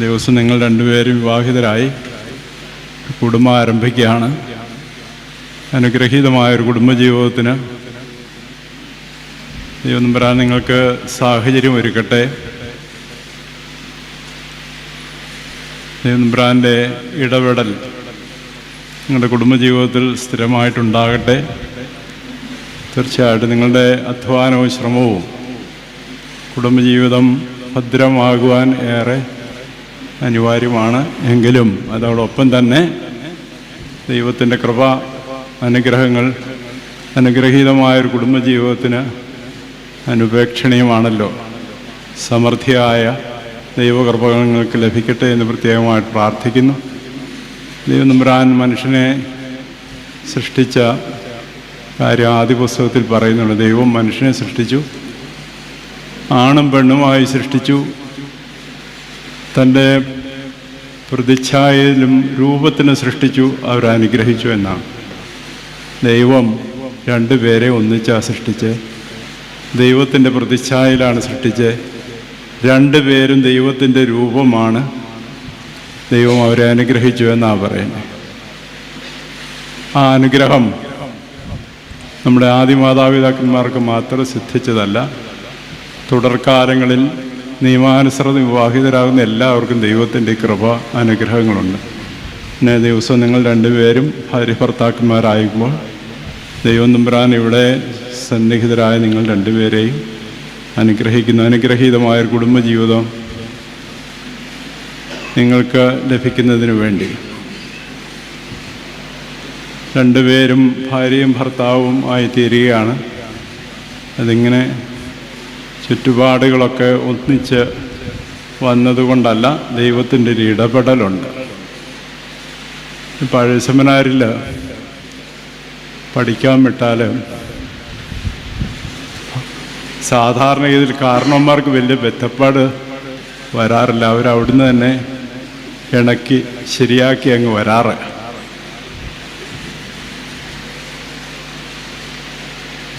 ദിവസം നിങ്ങൾ രണ്ടുപേരും വിവാഹിതരായി. കുടുംബം ആരംഭിക്കുകയാണ്. അനുഗ്രഹീതമായ ഒരു കുടുംബജീവിതത്തിന് ദൈവം പറയാൻ നിങ്ങൾക്ക് സാഹചര്യം ഒരുക്കട്ടെ. ദൈവംബ്രാന്റെ ഇടപെടൽ നിങ്ങളുടെ കുടുംബജീവിതത്തിൽ സ്ഥിരമായിട്ടുണ്ടാകട്ടെ. തീർച്ചയായിട്ടും നിങ്ങളുടെ അധ്വാനവും ശ്രമവും കുടുംബജീവിതം ഭദ്രമാകുവാൻ ഏറെ അനിവാര്യമാണ്. എങ്കിലും അതോടൊപ്പം തന്നെ ദൈവത്തിന്റെ കൃപ അനുഗ്രഹങ്ങൾ അനുഗ്രഹീതമായൊരു കുടുംബജീവിതത്തിന് അനുപേക്ഷണീയമാണല്ലോ. സമൃദ്ധിയായ ദൈവകൃപകൾ ലഭിക്കട്ടെ എന്ന് പ്രത്യേകമായിട്ട് പ്രാർത്ഥിക്കുന്നു. ദൈവം നമ്പുരാൻ മനുഷ്യനെ സൃഷ്ടിച്ച കാര്യം ആദ്യ പുസ്തകത്തിൽ പറയുന്നുണ്ട്. ദൈവം മനുഷ്യനെ സൃഷ്ടിച്ചു. ആണും പെണ്ണുമായി സൃഷ്ടിച്ചു. തന്റെ പ്രതിച്ഛായയിലും രൂപത്തിന് സൃഷ്ടിച്ചു അവർ അനുഗ്രഹിച്ചു എന്നാണ്. ദൈവം രണ്ടുപേരെ ഒന്നിച്ചാണ് സൃഷ്ടിച്ച്. ദൈവത്തിന്റെ പ്രതിച്ഛായയിലാണ് സൃഷ്ടിച്ച്. രണ്ടുപേരും ദൈവത്തിന്റെ രൂപമാണ്. ദൈവം അവരെ അനുഗ്രഹിച്ചു എന്നാണ് പറയുന്നത് ആ അനുഗ്രഹം നമ്മുടെ ആദ്യ മാതാപിതാക്കന്മാർക്ക് മാത്രം സിദ്ധിച്ചതല്ല തുടർക്കാലങ്ങളിൽ നിയമാനുസൃത വിവാഹിതരാകുന്ന എല്ലാവർക്കും ദൈവത്തിന്റെ കൃപ അനുഗ്രഹങ്ങളുണ്ട്. പിന്നെ ദിവസം നിങ്ങൾ രണ്ടുപേരും ഹരിഭർത്താക്കന്മാരായിരിക്കുമ്പോൾ ദൈവം തമ്പുരാൻ ഇവിടെ സന്നിഹിതരായ നിങ്ങൾ രണ്ടുപേരെയും അനുഗ്രഹിക്കുന്ന. അനുഗ്രഹീതമായ കുടുംബജീവിതം നിങ്ങൾക്ക് ലഭിക്കുന്നതിന് വേണ്ടി. രണ്ടുപേരും ഭാര്യയും ഭർത്താവും ആയി തീരുകയാണ് അതിങ്ങനെ ചുറ്റുപാടുകളൊക്കെ ഒന്നിച്ച് വന്നതുകൊണ്ടല്ല ദൈവത്തിന്റെ ഒരു ഇടപെടലുണ്ട്. പഴയ സെമിനാരിൽ പഠിക്കാൻ വിട്ടാൽ സാധാരണ ഇതിൽ കാരണവന്മാർക്ക് വലിയ ബന്ധപ്പാട് വരാറില്ല. അവരവിടുന്ന് തന്നെ ഇണക്കി ശരിയാക്കി അങ്ങ് വരാറ്.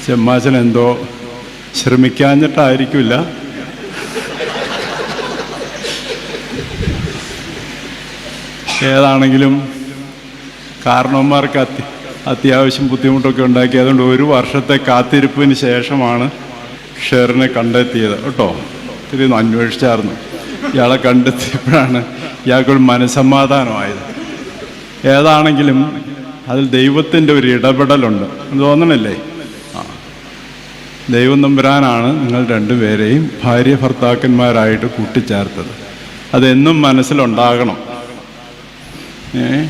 ചെമ്മാച്ചൻ എന്തോ ശ്രമിക്കാഞ്ഞിട്ടായിരിക്കില്ല. ഏതാണെങ്കിലും കാരണവന്മാർക്ക് അത്യ അത്യാവശ്യം ബുദ്ധിമുട്ടൊക്കെ ഉണ്ടാക്കി അതുകൊണ്ട് ഒരു വർഷത്തെ കാത്തിരിപ്പിന് ശേഷമാണ് ഷെറിനെ കണ്ടെത്തിയത്. കേട്ടോ? ഇത്തിരി ഒന്ന് അന്വേഷിച്ചായിരുന്നു. ഇയാളെ കണ്ടെത്തിയപ്പോഴാണ് ഇയാൾക്കൊരു മനസമാധാനമായത് ഏതാണെങ്കിലും അതിൽ ദൈവത്തിന്റെ ഒരു ഇടപെടലുണ്ട്. എന്ന് തോന്നണില്ലേ? ദൈവം നമ്പുരാനാണ് നിങ്ങൾ രണ്ടുപേരെയും ഭാര്യ ഭർത്താക്കന്മാരായിട്ട് കൂട്ടിച്ചേർത്തത്. അതെന്നും മനസ്സിലുണ്ടാകണം. ഏ?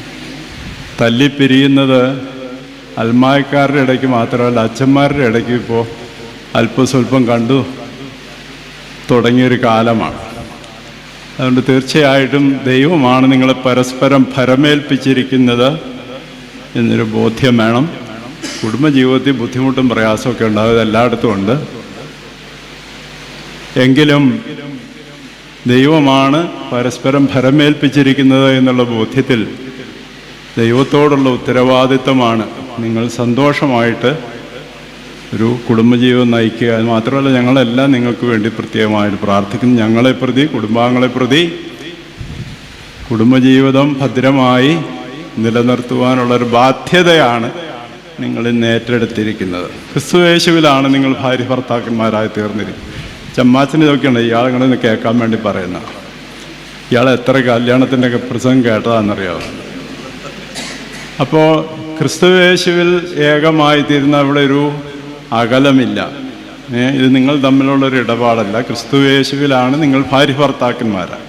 തല്ലിപ്പിരിയുന്നത് അൽമായക്കാരുടെ ഇടയ്ക്ക് മാത്രമല്ല അച്ഛന്മാരുടെ ഇടയ്ക്ക് ഇപ്പോൾ അല്പസ്വല്പം കണ്ടു തുടങ്ങിയൊരു കാലമാണ്. അതുകൊണ്ട് തീർച്ചയായിട്ടും ദൈവമാണ് നിങ്ങളെ പരസ്പരം ഭരമേൽപ്പിച്ചിരിക്കുന്നത് എന്നൊരു ബോധ്യം വേണം. കുടുംബജീവിതത്തിൽ ബുദ്ധിമുട്ടും പ്രയാസമൊക്കെ ഉണ്ടാവും. എല്ലായിടത്തും ഉണ്ട്. എങ്കിലും ദൈവമാണ് പരസ്പരം ഭരമേൽപ്പിച്ചിരിക്കുന്നത് എന്നുള്ള ബോധ്യത്തിൽ ദൈവത്തോടുള്ള ഉത്തരവാദിത്തമാണ് നിങ്ങൾ സന്തോഷമായിട്ട് ഒരു കുടുംബജീവിതം നയിക്കുക. മാത്രമല്ല ഞങ്ങളെല്ലാം നിങ്ങൾക്ക് വേണ്ടി പ്രത്യേകമായിട്ട് പ്രാർത്ഥിക്കുന്നു. ഞങ്ങളെ പ്രതി കുടുംബാംഗങ്ങളെ പ്രതി കുടുംബജീവിതം ഭദ്രമായി നിലനിർത്തുവാനുള്ളൊരു ബാധ്യതയാണ് നിങ്ങൾ ഇന്ന് ഏറ്റെടുത്തിരിക്കുന്നത് ക്രിസ്തുവേശുവിലാണ് നിങ്ങൾ ഭാര്യ ഭർത്താക്കന്മാരായി തീർന്നിരിക്കുന്നത് ചമ്മാച്ചന് നോക്കിയാണ് ഇയാളെ ഇങ്ങനെ കേൾക്കാൻ വേണ്ടി പറയുന്ന ഇയാൾ എത്ര കല്യാണത്തിന്റെ ഒക്കെ പ്രസംഗം കേട്ടതാണെന്നറിയാമോ അപ്പോൾ ക്രിസ്തുവേശുവിൽ ഏകമായി തീരുന്ന അവിടെ ഒരു അകലമില്ല. ഇത് നിങ്ങൾ തമ്മിലുള്ളൊരു ഇടപാടല്ല. ക്രിസ്തുവേശുവിലാണ് നിങ്ങൾ ഭാര്യ ഭർത്താക്കന്മാരാണ്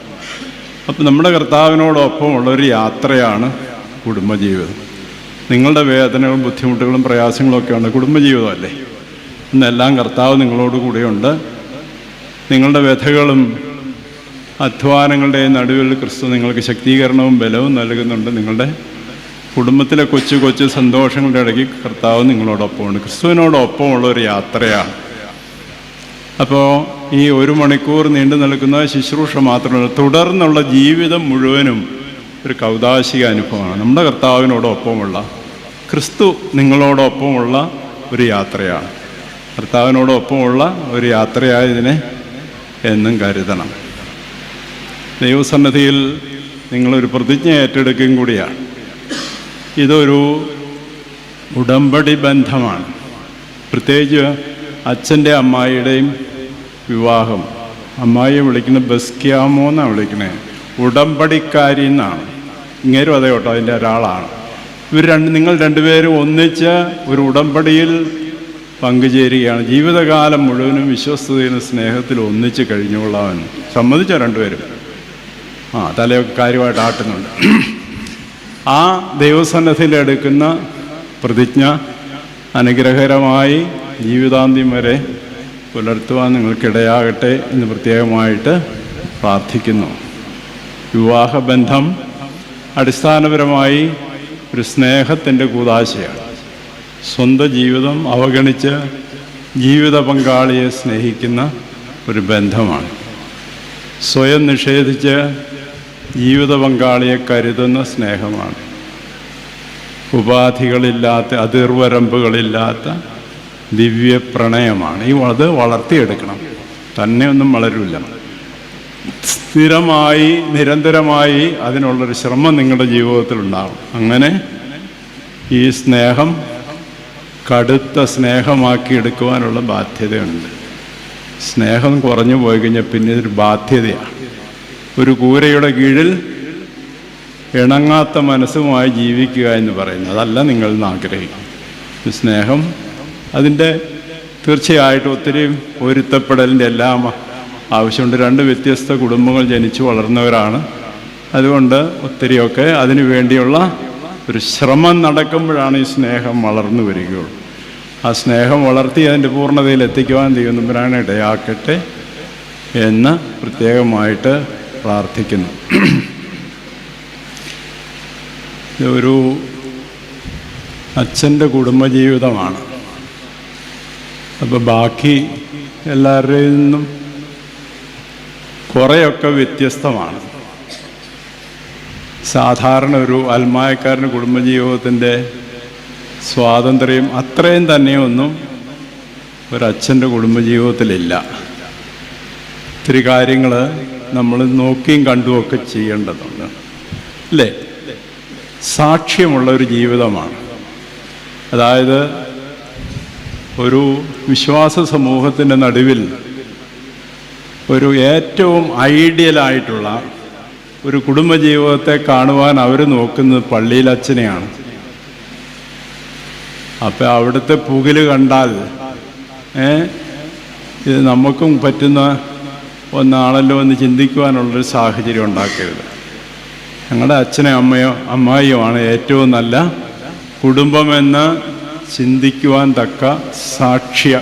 അപ്പം നമ്മുടെ കർത്താവിനോടൊപ്പം ഉള്ളൊരു യാത്രയാണ് കുടുംബജീവിതം. നിങ്ങളുടെ വേദനകളും ബുദ്ധിമുട്ടുകളും പ്രയാസങ്ങളും ഒക്കെ ഉണ്ട് കുടുംബജീവിതമല്ലേ? ഇന്നെല്ലാം കർത്താവ് നിങ്ങളോട് കൂടെയുണ്ട്. നിങ്ങളുടെ വ്യഥകളും അധ്വാനങ്ങളുടെയും നടുവിൽ ക്രിസ്തു നിങ്ങൾക്ക് ശക്തീകരണവും ബലവും നൽകുന്നുണ്ട്. നിങ്ങളുടെ കുടുംബത്തിലെ കൊച്ചു കൊച്ചു സന്തോഷങ്ങളുടെ ഇടയ്ക്ക് കർത്താവ് നിങ്ങളോടൊപ്പമുണ്ട്. ക്രിസ്തുവിനോടൊപ്പമുള്ള ഒരു യാത്രയാണ്. അപ്പോൾ ഈ ഒരു മണിക്കൂർ നീണ്ടു നിൽക്കുന്ന ശുശ്രൂഷ മാത്രമല്ല തുടർന്നുള്ള ജീവിതം മുഴുവനും ഒരു കൗതാശിക അനുഭവമാണ്. നമ്മുടെ കർത്താവിനോടൊപ്പമുള്ള ക്രിസ്തു നിങ്ങളോടൊപ്പമുള്ള ഒരു യാത്രയാണ്. കർത്താവിനോടൊപ്പമുള്ള ഒരു യാത്രയായതിനെ എന്നും കരുതണം. ദൈവസന്നിധിയിൽ നിങ്ങളൊരു പ്രതിജ്ഞ ഏറ്റെടുക്കുകയും കൂടിയാണ്. ഇതൊരു ഉടമ്പടി ബന്ധമാണ്. പ്രത്യേകിച്ച് അച്ഛന്റെ അമ്മായിയുടെയും വിവാഹം. അമ്മായിയെ വിളിക്കുന്ന ബസ്ക്യാമോ എന്നാണ് വിളിക്കുന്നത് ഉടമ്പടിക്കാരി എന്നാണ്. ഇങ്ങേരും അതേ കേട്ടോ അതിന്റെ ഒരാളാണ്. ഇവർ രണ്ട് നിങ്ങൾ രണ്ടുപേരും ഒന്നിച്ച് ഒരു ഉടമ്പടിയിൽ പങ്കുചേരുകയാണ്. ജീവിതകാലം മുഴുവനും വിശ്വസ്തയിലും സ്നേഹത്തിൽ ഒന്നിച്ച് കഴിഞ്ഞുകൊള്ളാൻ സമ്മതിച്ചോ രണ്ടുപേരും? ആ തലയൊക്കെ കാര്യമായിട്ട് ആട്ടുന്നുണ്ട്. ആ ദൈവസന്നദ്ധിയിൽ എടുക്കുന്ന പ്രതിജ്ഞ അനുഗ്രഹകരമായി ജീവിതാന്ത്യം വരെ പുലർത്തുവാൻ നിങ്ങൾക്കിടയാകട്ടെ എന്ന് പ്രത്യേകമായിട്ട് പ്രാർത്ഥിക്കുന്നു. വിവാഹബന്ധം അടിസ്ഥാനപരമായി ഒരു സ്നേഹത്തിന്റെ കൂതാശയാണ്. സ്വന്തം ജീവിതം അവഗണിച്ച് ജീവിത പങ്കാളിയെ സ്നേഹിക്കുന്ന ഒരു ബന്ധമാണ്. സ്വയം നിഷേധിച്ച് ജീവിത പങ്കാളിയെ കരുതുന്ന സ്നേഹമാണ്. ഉപാധികളില്ലാത്ത അതിർവരമ്പുകളില്ലാത്ത ദിവ്യ പ്രണയമാണ്. ഈ അത് വളർത്തിയെടുക്കണം. തന്നെ ഒന്നും വളരില്ല സ്ഥിരമായി നിരന്തരമായി അതിനുള്ളൊരു ശ്രമം നിങ്ങളുടെ ജീവിതത്തിൽ ഉണ്ടാകും അങ്ങനെ ഈ സ്നേഹം കടുത്ത സ്നേഹമാക്കി എടുക്കുവാനുള്ള ബാധ്യതയുണ്ട്. സ്നേഹം കുറഞ്ഞു പോയി കഴിഞ്ഞാൽ പിന്നെ ഇതൊരു ബാധ്യതയാണ് ഒരു കൂരയുടെ കീഴിൽ ഇണങ്ങാത്ത മനസ്സുമായി ജീവിക്കുക എന്ന് പറയുന്നത് അതല്ല നിങ്ങൾ നിന്ന് ആഗ്രഹിക്കും സ്നേഹം അതിന്റെ തീർച്ചയായിട്ടും ഒത്തിരി പൊരുത്തപ്പെടലിന്റെ എല്ലാം ആവശ്യമുണ്ട്. രണ്ട് വ്യത്യസ്ത കുടുംബങ്ങൾ ജനിച്ചു വളർന്നവരാണ്. അതുകൊണ്ട് ഒത്തിരിയൊക്കെ അതിനു വേണ്ടിയുള്ള ഒരു ശ്രമം നടക്കുമ്പോഴാണ് ഈ സ്നേഹം വളർന്നു വരികയുള്ളൂ. ആ സ്നേഹം വളർത്തി അതിന്റെ പൂർണതയിൽ എത്തിക്കുവാൻ ദൈവനമ്പുരാൻ ഇടയാക്കട്ടെ എന്ന് പ്രത്യേകമായിട്ട് പ്രാർത്ഥിക്കുന്നു. ഒരു അച്ഛന്റെ കുടുംബജീവിതമാണ്. അപ്പോൾ ബാക്കി എല്ലാവരുടെയും നിന്നും കുറേയൊക്കെ വ്യത്യസ്തമാണ്. സാധാരണ ഒരു അൽമായക്കാരന് കുടുംബജീവിതത്തിന്റെ സ്വാതന്ത്ര്യം അത്രയും തന്നെയൊന്നും ഒരച്ഛന്റെ കുടുംബജീവിതത്തിലില്ല. ഒത്തിരി കാര്യങ്ങൾ നമ്മൾ നോക്കിയും കണ്ടുമൊക്കെ ചെയ്യേണ്ടതുണ്ട്. അല്ലേ? സാക്ഷ്യമുള്ള ഒരു ജീവിതമാണ്. അതായത് ഒരു വിശ്വാസ സമൂഹത്തിന്റെ നടുവിൽ ഒരു ഏറ്റവും ഐഡിയലായിട്ടുള്ള ഒരു കുടുംബജീവിതത്തെ കാണുവാൻ അവർ നോക്കുന്നത് പള്ളിയിൽ അച്ഛനെയാണ്. അപ്പം അവിടുത്തെ പുകൽ കണ്ടാൽ ഇത് നമുക്കും പറ്റുന്ന ഒന്നാണല്ലോ എന്ന് ചിന്തിക്കുവാനുള്ളൊരു സാഹചര്യം ഉണ്ടാക്കരുത്. ഞങ്ങളുടെ അച്ഛനെയും അമ്മയോ അമ്മായിയുമാണ് ഏറ്റവും നല്ല കുടുംബമെന്ന് ചിന്തിക്കുവാൻ തക്ക സാക്ഷ്യ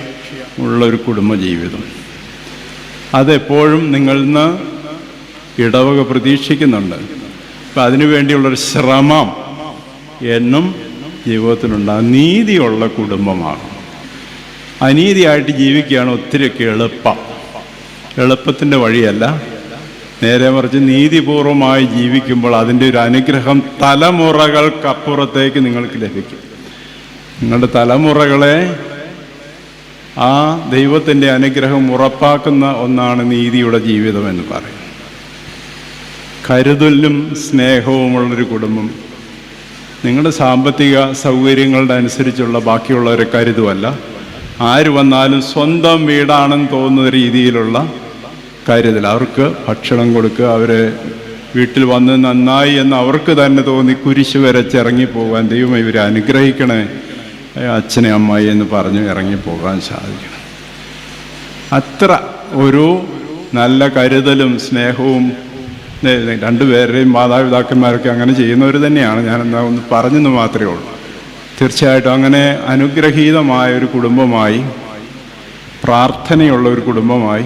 ഉള്ളൊരു കുടുംബജീവിതം. അതെപ്പോഴും നിങ്ങളിൽ നിന്ന് ഇടവക പ്രതീക്ഷിക്കുന്നുണ്ട്. അപ്പം അതിനു വേണ്ടിയുള്ളൊരു ശ്രമം എന്നും ജീവിതത്തിലുണ്ടാകും നീതിയുള്ള കുടുംബമാണ്. അനീതിയായിട്ട് ജീവിക്കുകയാണ് ഒത്തിരിയൊക്കെ എളുപ്പം. എളുപ്പത്തിന്റെ വഴിയല്ല. നേരെ മറിച്ച് നീതിപൂർവമായി ജീവിക്കുമ്പോൾ അതിന്റെ ഒരു അനുഗ്രഹം തലമുറകൾക്കപ്പുറത്തേക്ക് നിങ്ങൾക്ക് ലഭിക്കും. നിങ്ങളുടെ തലമുറകളെ ആ ദൈവത്തിന്റെ അനുഗ്രഹം ഉറപ്പാക്കുന്ന ഒന്നാണ് നീതിയുടെ ജീവിതം എന്ന് പറയും. കരുതലും സ്നേഹവുമുള്ളൊരു കുടുംബം നിങ്ങളുടെ സാമ്പത്തിക സൗകര്യങ്ങളുടെ അനുസരിച്ചുള്ള ബാക്കിയുള്ളവരെ കരുതുമല്ല ആര് വന്നാലും സ്വന്തം വീടാണെന്ന് തോന്നുന്ന രീതിയിലുള്ള കരുതൽ അവർക്ക് ഭക്ഷണം കൊടുക്കുക അവരെ വീട്ടിൽ വന്ന് നന്നായി എന്ന് അവർക്ക് തന്നെ തോന്നി കുരിശ് വരച്ചിറങ്ങി പോകാൻ ദൈവം ഇവരെ അനുഗ്രഹിക്കണേ അച്ഛനെ അമ്മായി എന്ന് പറഞ്ഞു ഇറങ്ങി പോകാൻ സാധിക്കണം. അത്ര ഒരു നല്ല കരുതലും സ്നേഹവും രണ്ടുപേരുടെയും മാതാപിതാക്കന്മാരൊക്കെ അങ്ങനെ ചെയ്യുന്നവർ തന്നെയാണ്. ഞാൻ എന്താ ഒന്ന് പറഞ്ഞെന്ന് മാത്രമേ ഉള്ളൂ. തീർച്ചയായിട്ടും അങ്ങനെ അനുഗ്രഹീതമായ ഒരു കുടുംബമായി പ്രാർത്ഥനയുള്ള ഒരു കുടുംബമായി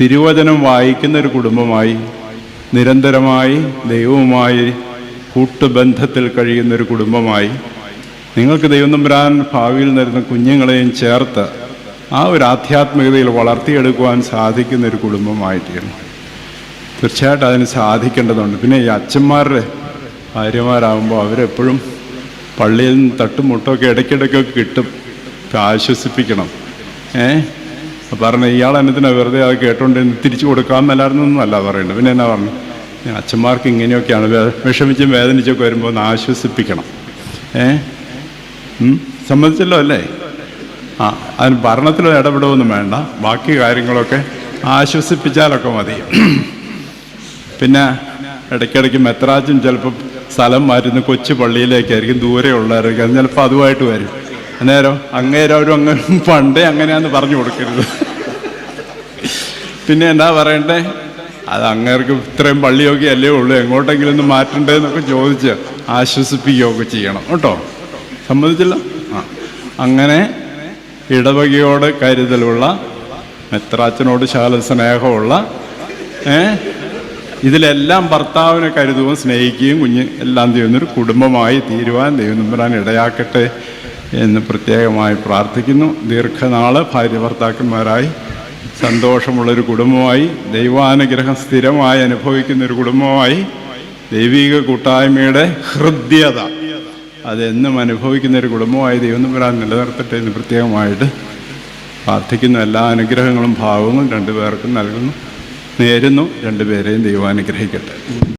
തിരുവചനം വായിക്കുന്ന ഒരു കുടുംബമായി നിരന്തരമായി ദൈവവുമായി കൂട്ടുബന്ധത്തിൽ കഴിയുന്ന ഒരു കുടുംബമായി നിങ്ങൾക്ക് ദൈവം തമ്പുരാൻ ഭാവിയിൽ നിന്നിരുന്ന കുഞ്ഞുങ്ങളെയും ചേർത്ത് ആ ഒരു ആധ്യാത്മികതയിൽ വളർത്തിയെടുക്കുവാൻ സാധിക്കുന്ന ഒരു കുടുംബമായിട്ടാണ് തീർച്ചയായിട്ടും അതിന് സാധിക്കേണ്ടതുണ്ട്. പിന്നെ ഈ അച്ഛന്മാരുടെ ഭാര്യമാരാകുമ്പോൾ അവരെപ്പോഴും പള്ളിയിൽ നിന്ന് തട്ടും മുട്ടൊക്കെ ഇടയ്ക്കിടയ്ക്കൊക്കെ കിട്ടും. ആശ്വസിപ്പിക്കണം. ഏ? പറഞ്ഞ ഇയാൾ എന്നതിനാ വെറുതെ അത് കേട്ടോണ്ട് തിരിച്ചു കൊടുക്കാൻ മേലായിരുന്നൊന്നും പറയുന്നത് പിന്നെ എന്നാ പറഞ്ഞു? അച്ഛന്മാർക്ക് ഇങ്ങനെയൊക്കെയാണ് വിഷമിച്ചും വേദനിച്ചൊക്കെ വരുമ്പോൾ ഒന്ന് ആശ്വസിപ്പിക്കണം. ഏ? ഉം? സമ്മതിച്ചല്ലോ അല്ലേ? ആ അതിന് ഭരണത്തിൽ ഇടപെടുമൊന്നും വേണ്ട. ബാക്കി കാര്യങ്ങളൊക്കെ ആശ്വസിപ്പിച്ചാലൊക്കെ മതി. പിന്നെ ഇടയ്ക്കിടയ്ക്ക് മെത്രാജും ചിലപ്പോൾ സ്ഥലം മാറ്റുന്ന കൊച്ചു പള്ളിയിലേക്കായിരിക്കും ദൂരെയുള്ളവരൊക്കെ അത് ചിലപ്പോൾ അതുമായിട്ട് വരും. അന്നേരം അങ്ങേരം അവരും അങ്ങ് പണ്ടേ അങ്ങനെയാന്ന് പറഞ്ഞു കൊടുക്കരുത്. പിന്നെ എന്താ പറയണ്ടേ? അത് അങ്ങേർക്ക് ഇത്രയും പള്ളിയൊക്കെ അല്ലേ ഉള്ളൂ. എങ്ങോട്ടെങ്കിലും ഒന്ന് മാറ്റണ്ടേ എന്നൊക്കെ ചോദിച്ച് ആശ്വസിപ്പിക്കുകയൊക്കെ ചെയ്യണം. കേട്ടോ? സമ്മതിച്ചില്ല? ആ. അങ്ങനെ ഇടവകയോട് കരുതലുള്ള മെത്രാച്ചനോട് ശാല സ്നേഹമുള്ള ഏ ഇതിലെല്ലാം ഭർത്താവിനെ കരുതുകയും സ്നേഹിക്കുകയും കുഞ്ഞ് എല്ലാം ചെയ്യുന്നൊരു കുടുംബമായി തീരുവാൻ ദൈവനമ്പരാൻ ഇടയാക്കട്ടെ എന്ന് പ്രത്യേകമായി പ്രാർത്ഥിക്കുന്നു. ദീർഘനാൾ ഭാര്യ ഭർത്താക്കന്മാരായി സന്തോഷമുള്ളൊരു കുടുംബമായി ദൈവാനുഗ്രഹം സ്ഥിരമായി അനുഭവിക്കുന്ന ഒരു കുടുംബമായി ദൈവിക കൂട്ടായ്മയുടെ ഹൃദ്യത അതെന്നും അനുഭവിക്കുന്ന ഒരു കുടുംബമായി ദൈവം നമ്പരാൻ നിലനിർത്തട്ടെ എന്ന് പ്രത്യേകമായിട്ട് പ്രാർത്ഥിക്കുന്ന. എല്ലാ അനുഗ്രഹങ്ങളും ഭാവങ്ങളും രണ്ടുപേർക്കും നൽകുന്നു. നേരുന്നു. രണ്ടുപേരെയും ദൈവം അനുഗ്രഹിക്കട്ടെ.